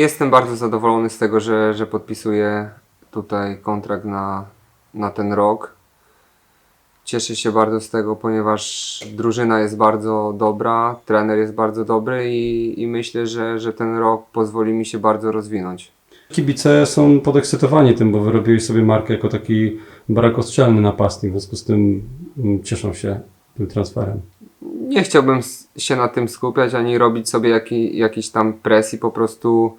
jestem bardzo zadowolony z tego, że, że podpisuję tutaj kontrakt na, na ten rok. Cieszę się bardzo z tego, ponieważ drużyna jest bardzo dobra, trener jest bardzo dobry i, i myślę, że, że ten rok pozwoli mi się bardzo rozwinąć. Kibice są podekscytowani tym, bo wyrobiłeś sobie markę jako taki barakostrzelny napastnik, w związku z tym mm, cieszą się tym transferem. Nie chciałbym się na tym skupiać, ani robić sobie jaki, jakiejś tam presji, po prostu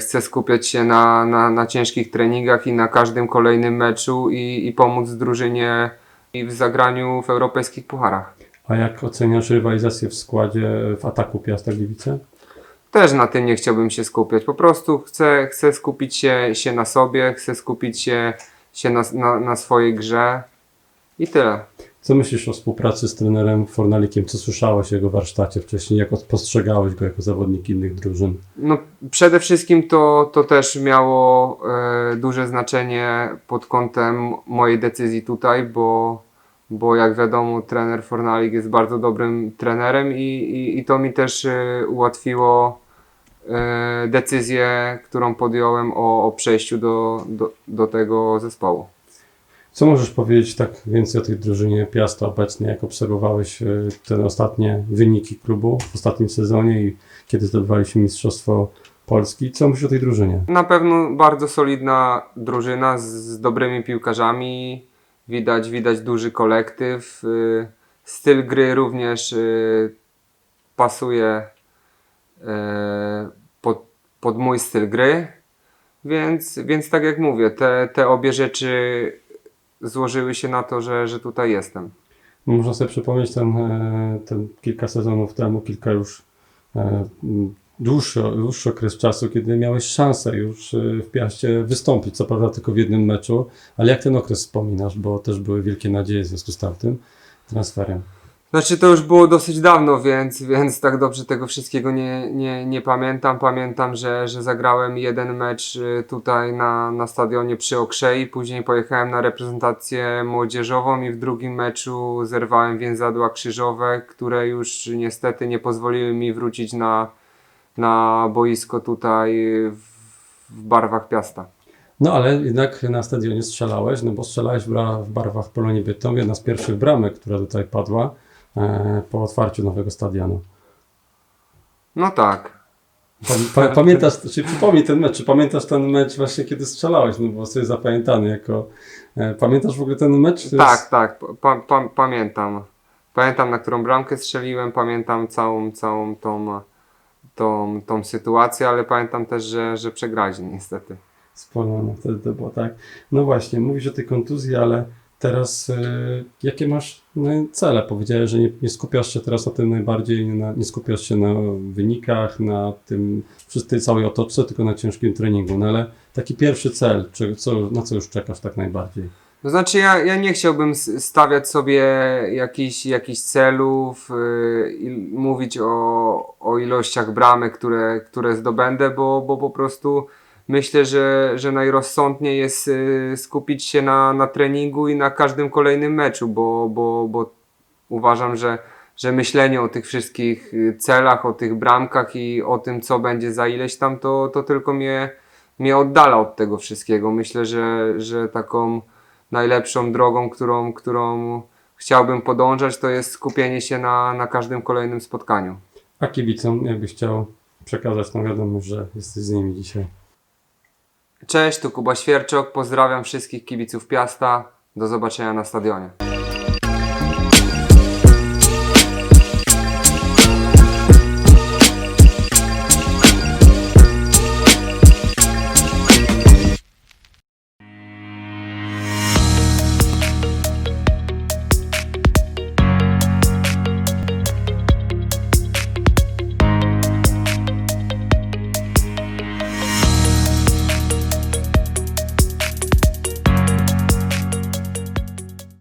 chcę skupiać się na, na, na ciężkich treningach i na każdym kolejnym meczu i, i pomóc drużynie i w zagraniu w europejskich pucharach. A jak oceniasz rywalizację w składzie w ataku Piasta Gliwice? Też na tym nie chciałbym się skupiać. Po prostu chcę, chcę skupić się, się na sobie, chcę skupić się, się na, na, na swojej grze i tyle. Co myślisz o współpracy z trenerem Fornalikiem? Co słyszałeś o jego warsztacie wcześniej? Jak postrzegałeś go jako zawodnik innych drużyn? No, przede wszystkim to, to też miało e, duże znaczenie pod kątem mojej decyzji tutaj, bo, bo jak wiadomo, trener Fornalik jest bardzo dobrym trenerem i, i, i to mi też e, ułatwiło e, decyzję, którą podjąłem o, o przejściu do, do, do tego zespołu. Co możesz powiedzieć tak więcej o tej drużynie Piasta obecnie, jak obserwowałeś e, te ostatnie wyniki klubu w ostatnim sezonie i kiedy zdobywaliśmy Mistrzostwo Polski? Co myślisz o tej drużynie? Na pewno bardzo solidna drużyna z, z dobrymi piłkarzami. Widać, widać duży kolektyw. y, Styl gry również y, pasuje pod, pod mój styl gry. Więc, więc tak jak mówię, te, te obie rzeczy złożyły się na to, że, że tutaj jestem. Można sobie przypomnieć ten, e, ten kilka sezonów temu, kilka już e, dłuższy, dłuższy okres czasu, kiedy miałeś szansę już e, w Piaście wystąpić, co prawda tylko w jednym meczu, ale jak ten okres wspominasz, bo też były wielkie nadzieje w związku z tamtym transferem. Znaczy to już było dosyć dawno, więc, więc tak dobrze tego wszystkiego nie, nie, nie pamiętam. Pamiętam, że, że zagrałem jeden mecz y, tutaj na, na stadionie przy Okrzei, później pojechałem na reprezentację młodzieżową i w drugim meczu zerwałem więzadła krzyżowe, które już niestety nie pozwoliły mi wrócić na, na boisko tutaj w, w barwach Piasta. No ale jednak na stadionie strzelałeś, no bo strzelałeś w, barwach Polonii Bytom, jedna z pierwszych bramek, która tutaj padła po otwarciu nowego stadionu. No tak. Pa, pa, pamiętasz, czy przypomnij ten mecz, czy pamiętasz ten mecz właśnie kiedy strzelałeś, no bo sobie zapamiętany jako... E, pamiętasz w ogóle ten mecz? Tak, jest- tak, pa, pa, pamiętam. Pamiętam, na którą bramkę strzeliłem, pamiętam całą, całą tą, tą, tą sytuację, ale pamiętam też, że, że przegraliśmy niestety. Z Polonią wtedy to było, tak. No właśnie, mówisz o tej kontuzji, ale teraz e, jakie masz no, cele? Powiedziałeś, że nie, nie skupiasz się teraz na tym najbardziej, nie, na, nie skupiasz się na wynikach, na tym, przy tej całej otoczce, tylko na ciężkim treningu. No ale taki pierwszy cel, czy, co, na co już czekasz tak najbardziej? To znaczy ja, ja nie chciałbym stawiać sobie jakichś jakichś celów yy, i mówić o, o ilościach bramek, które, które zdobędę, bo, bo po prostu myślę, że, że najrozsądniej jest yy, skupić się na, na treningu i na każdym kolejnym meczu, bo, bo, bo uważam, że, że myślenie o tych wszystkich y, celach, o tych bramkach i o tym, co będzie za ileś tam, to, to tylko mnie, mnie oddala od tego wszystkiego. Myślę, że, że taką najlepszą drogą, którą, którą chciałbym podążać, to jest skupienie się na, na każdym kolejnym spotkaniu. A kibicom, jakbyś chciał przekazać tą wiadomość, że jesteś z nimi dzisiaj. Cześć, tu Kuba Świerczok, pozdrawiam wszystkich kibiców Piasta, do zobaczenia na stadionie.